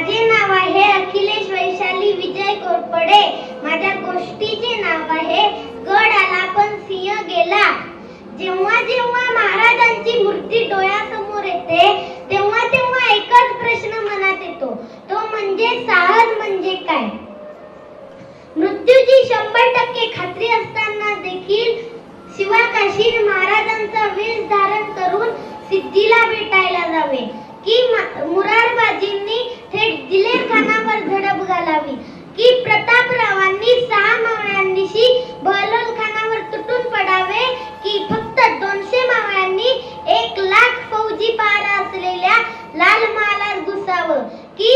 माझे नाव आहे अखिलेश वैशाली विजय कोरपडे. माझ्या गोष्टीचे नाव आहे गड आला पण सिंह गेला. जेव्हा जेव्हा महाराजांची मूर्ती डोळ्यासमोर येते तेव्हा तेव्हा एकच प्रश्न मनात येतो. तो म्हणजे साहस म्हणजे काय? मृत्यूची शंभर टक्के खात्री असताना देखील शिवाकाशी महाराजांचा वेश धारण करून सिद्धीला भेटायला जावे. की मुरारबाजींनी थेट दिलेर खानावर झडप घालावी. की प्रतापरावांनी सहा मावळ्यांनीशी बहलोल खानावर तुटून पडावे की फक्त दोनशे मावळ्यांनी एक लाख फौजी पारा असलेल्या लाल महालात घुसावं की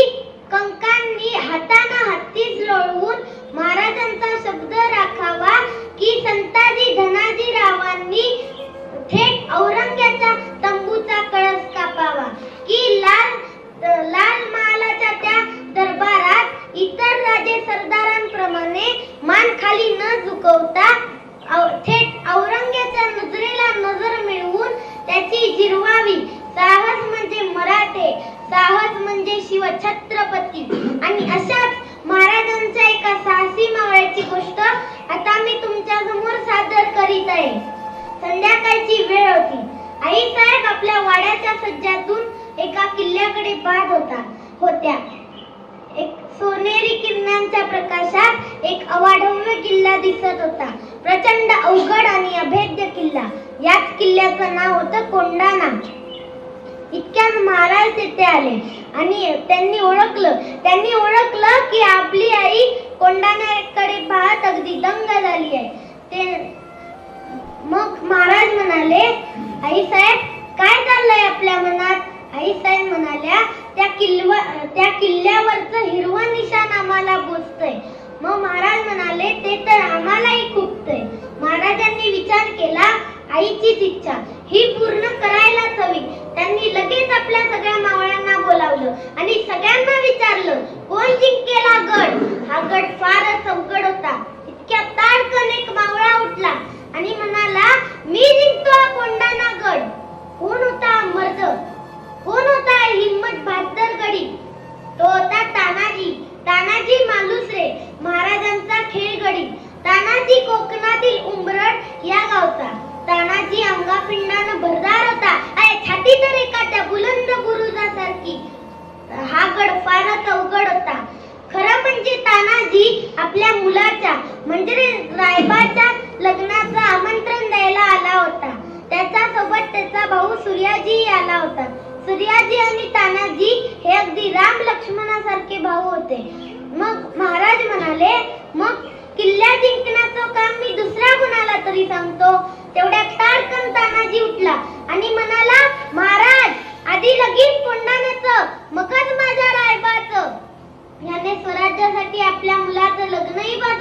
कंकांनी हाताना हत्तीच लोळवून महाराजांचा शब्द राखावा की संताजी धनाजी रावांनी थेट औरंग्याच्या तंबूचा कळस कापावा की लाल लाल महालाच्या त्या दरबारात इतर राजे सरदारांप्रमाणे मान खाली न झुकवता थेट औरंग्याच्या नजरेला नजर मिळवून त्याची जिरवावी. साहस म्हणजे मराठे साहस म्हणजे शिवछत्रपती. आणि अशाच महाराजांच्या एका साहसी मावळ्याची गोष्ट आता मी तुमच्यासमोर सादर करीत आहे. संध्याकाळची वेळ होती. आई साहेब आपल्या वाड्याच्या सज्जातून एका किल्ल्याकडे पाहत होता होत्या. एक सोनेरी किरणांच्या प्रकाशात एक अवाढव्य किल्ला दिसत होता. प्रचंड अवघड आणि अभेद्य किल्ला. याच किल्ल्याचं नाव होतं कोंडाणा इतक्यात महाराज तिथे आले आणि त्यांनी ओळखलं. त्यांनी ओळखलं की आपली आई कोंडाण्याकडे पाहत अगदी दंग झाली आहे. ते मग महाराज म्हणाले आई साहेब काय चाललंय आपल्या मनात? आई साहेब म्हणाल्या त्या किल्वा त्या किल्ल्यावरचं हिरवं निशाण आम्हाला बोचतंय मग महाराज म्हणाले ते तर आम्हालाही खुपतंय. महाराजांनी विचार केला आईचीच इच्छा. ही पूर्ण करायलाच हवी. त्यांनी लगेच आपल्या सगळ्या मावळ्यांना फारच अवघड होता. खरं म्हणजे तानाजी आपल्या मुलाच्या म्हणजे रायबाच्या लग्नाचं आमंत्रण द्यायला आला होता. त्याच्या सोबत त्याचा भाऊ सूर्याजी आला होता. सूर्याजी आणि तानाजी हे अगदी राम लक्ष्मणासारखे भाऊ होते. मग महाराज म्हणाले मग किल्ला जिंकण्याचं काम मी दुसऱ्या कुणाला तरी सांगतो? तेवढ्या तारकन तानाजी उठला आणि म्हणा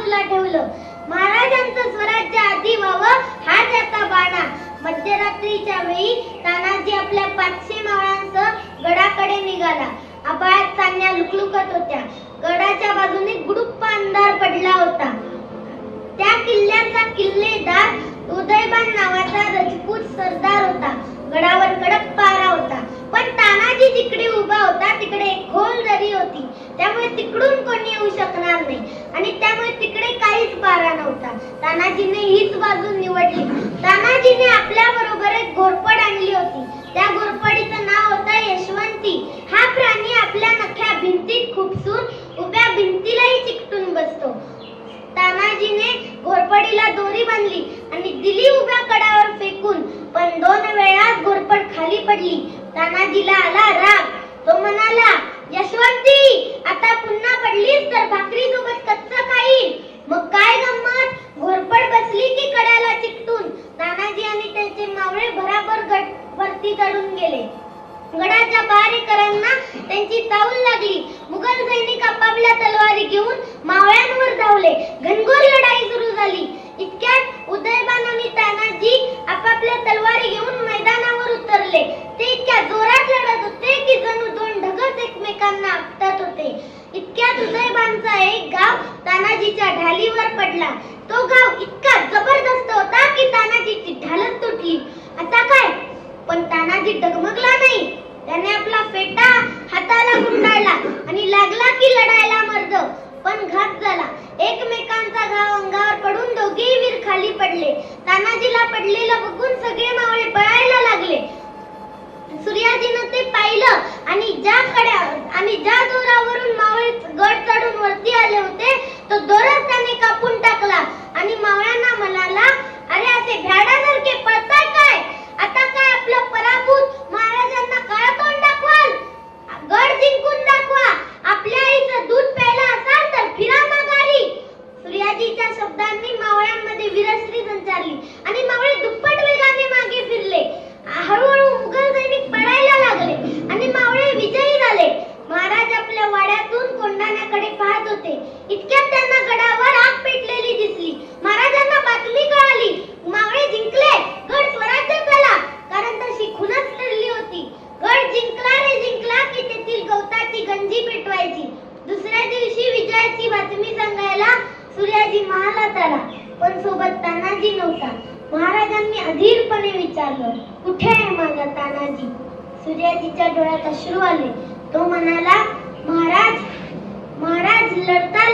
बाजूला ठेवलं. महाराजांचं स्वराज्य आधी व्हावं हा त्याचा बाणा. मध्यरात्रीच्या वेळी तानाजी आपल्या पाचशे मावळांसह गडाकडे निघाला. आबाळात चांदण्या लुकलुकत होत्या. गडाच्या बाजूने गुडुप्पा अंधार पडला होता. त्या किल्ल्याचा किल्लेदार उदयबान नावाचा रजपूत सरदार होता गडावर कडक पारा होता पण तानाजी जिकडे उभा होता तिकडे एक खोल दरी होती त्यामुळे तिकडून कोणी येऊ शकणार नाही. आणि त्यामुळे तिकडे काहीच बारा नव्हता. तानाजीने हीच बाजू निवडली. तानाजीने आपल्या बरोबर एक घोरपड आणली होती. त्या घोरपडीचं नाव होतं यशवंती. हा प्राणी आपल्या नख्या भिंतीत खुपसून उभ्या भिंतीलाही चिकटून बसतो. तानाजीने घोरपडीला दोरी बांधली आणि दिली उभ्या कडावर फेकून. पण दोन वेळा घोरपड खाली पडली. तानाजीला आला राग. तो म्हणाला यशवंती आता पुन्हा पडलीस तर भाकरी सोबत कच्च खाईल मग काय गंमत? घोरपड बसली की कड्याला चिकटून. नानाजी आणि त्यांचे मावळे भराभर गट वरती चढून गेले. गडाच्या बारेकरांना त्यांची चावल लागली. मुघल सैनिक आपापल्या तलवारी घेऊन मावळ्यांवर धावले. घनघोर लढाई सुरू झाली. इतक्यात उदयबान आणि तानाजी आपापल्या तलवारी घेऊन मैदानावर उतरले. ते इतक्या जोरात लढत होते की जणू एकमेकांना आपटत होते. इतक्या सुदैबांचा एक गाव तानाजीच्या ढालीवर पडला. तो गाव इतका जबरदस्त होता की तानाजीची ढालच तुटली. आता काय? पण तानाजी डगमगला नाही. त्याने आपला फेटा हाताला गुंडाळला आणि लागला की लढायला मर्द. पण घात झाला. एकमेकांचा घाव अंगावर पडून दोघेही वीर खाली पडले. तानाजीला पडलेला बघून सगळे मावळे पळायला लागले. सूर्याजीनं ते पाहिलं आणि ज्याकडे आणि ज्या दोरावरून मावळीत गड पण सोबत तानाजी नव्हता. महाराजांनी अधीरपणे विचारलं कुठे आहे माझा तानाजी? सूर्याजीच्या डोळ्यात अश्रू आले. तो म्हणाला महाराज महाराज लढता